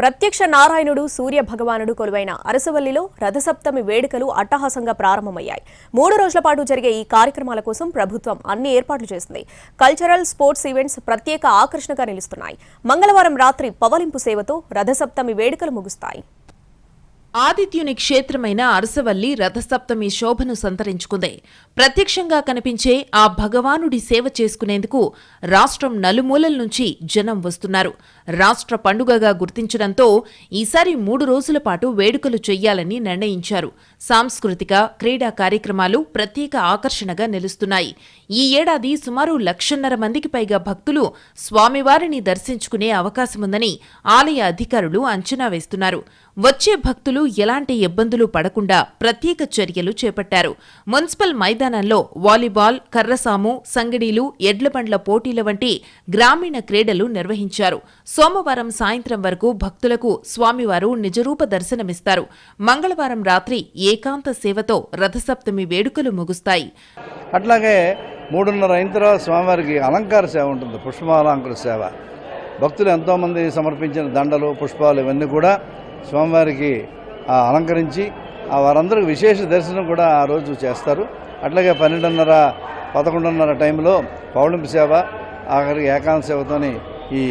ప్రత్యక్ష నారాయణుడు సూర్య భగవానుడు కొలువైన అరసవల్లిలో రథసప్తమి వేడుకలు అట్టహాసంగా ప్రారంభమయ్యాయి. మూడు రోజుల పాటు జరిగే ఈ కార్యక్రమాల కోసం ప్రభుత్వం అన్ని ఏర్పాట్లు చేసింది. కల్చరల్ స్పోర్ట్స్ ఈవెంట్స్ ప్రత్యేక ఆకర్షణగా నిలుస్తున్నాయి. మంగళవారం రాత్రి పవలింపు సేవతో రథసప్తమి వేడుకలు ముగుస్తాయి. ఆదిత్యుని క్షేత్రమైన అరసవల్లి రథసప్తమి శోభను సంతరించుకుంది. ప్రత్యక్షంగా కనిపించే ఆ భగవానుడి సేవ చేసుకునేందుకు రాష్ట్రం నలుమూలల నుంచి జనం వస్తున్నారు. రాష్ట్ర పండుగగా గుర్తించడంతో ఈసారి మూడు రోజుల పాటు వేడుకలు చెయ్యాలని నిర్ణయించారు. సాంస్కృతిక క్రీడా కార్యక్రమాలు ప్రత్యేక ఆకర్షణగా నిలుస్తున్నాయి. ఈ ఏడాది సుమారు లక్షన్నర మందికి పైగా భక్తులు స్వామివారిని దర్శించుకునే అవకాశముందని ఆలయ అధికారులు అంచనా వేస్తున్నారు. వచ్చే భక్తులు ఎలాంటి ఇబ్బందులు పడకుండా ప్రత్యేక చర్యలు చేపట్టారు. మున్సిపల్ మైదానంలో వాలీబాల్ కర్రసాము సంగడీలు ఎడ్లబండ్ల పోటీల వంటి గ్రామీణ క్రీడలు నిర్వహించారు. సోమవారం సాయంత్రం వరకు భక్తులకు స్వామివారు నిజరూప దర్శనమిస్తారు. మంగళవారం రాత్రి ఏకాంత సేవతో రథసప్తమి వేడుకలు ముగుస్తాయి. అట్లాగే మూడున్నర అయిన తర్వాత స్వామివారికి అలంకార సేవ ఉంటుంది పుష్పాలంకార సేవ. భక్తులు ఎంతోమంది సమర్పించిన దండలు పుష్పాలు ఇవన్నీ కూడా స్వామివారికి అలంకరించి ఆ విశేష దర్శనం కూడా ఆ రోజు చేస్తారు. అట్లాగే పన్నెండున్నర పదకొండున్నర టైంలో పౌర్ణమి సేవ ఆఖరికి ఏకాంత సేవతోని ఈ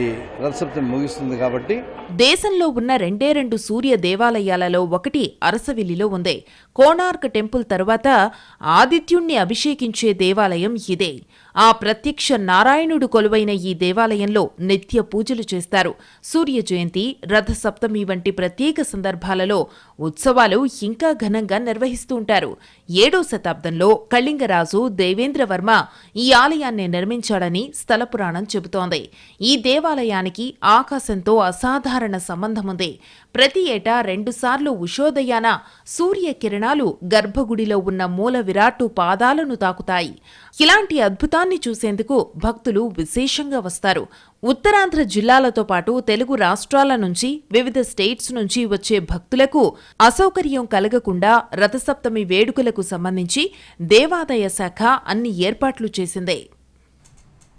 రథసప్తమి ముగిస్తుంది కాబట్టి దేశంలో ఉన్న రెండే రెండు సూర్య దేవాలయాలలో ఒకటి అరసవిల్లిలో ఉంది. కోణార్క్ టెంపుల్ తరువాత ఆదిత్యుణ్ణి అభిషేకించే దేవాలయం ఇదే. ఆ ప్రత్యక్ష నారాయణుడు కొలువైన ఈ దేవాలయంలో నిత్య పూజలు చేస్తారు. సూర్య జయంతి రథ సప్తమి వంటి ప్రత్యేక సందర్భాలలో ఉత్సవాలు ఇంకా ఘనంగా నిర్వహిస్తూ ఉంటారు. ఏడో శతాబ్దంలో కళింగరాజు దేవేంద్రవర్మ ఈ ఆలయాన్ని నిర్మించాడని స్థల పురాణం చెబుతోంది. ఈ దేవాలయానికి ఆకాశంతో అసాధారణ సంబంధముంది. ప్రతి ఏటా రెండుసార్లు ఉషోదయాన సూర్య కిరణాలు గర్భగుడిలో ఉన్న మూల విరాట్టు పాదాలను తాకుతాయి. ఇలాంటి అద్భుతాన్ని చూసేందుకు భక్తులు విశేషంగా వస్తారు. ఉత్తరాంధ్ర జిల్లాలతో పాటు తెలుగు రాష్ట్రాల నుంచి వివిధ స్టేట్స్ నుంచి వచ్చే భక్తులకు అసౌకర్యం కలగకుండా రథసప్తమి వేడుకలకు సంబంధించి దేవాదాయ శాఖ అన్ని ఏర్పాట్లు చేసిందే.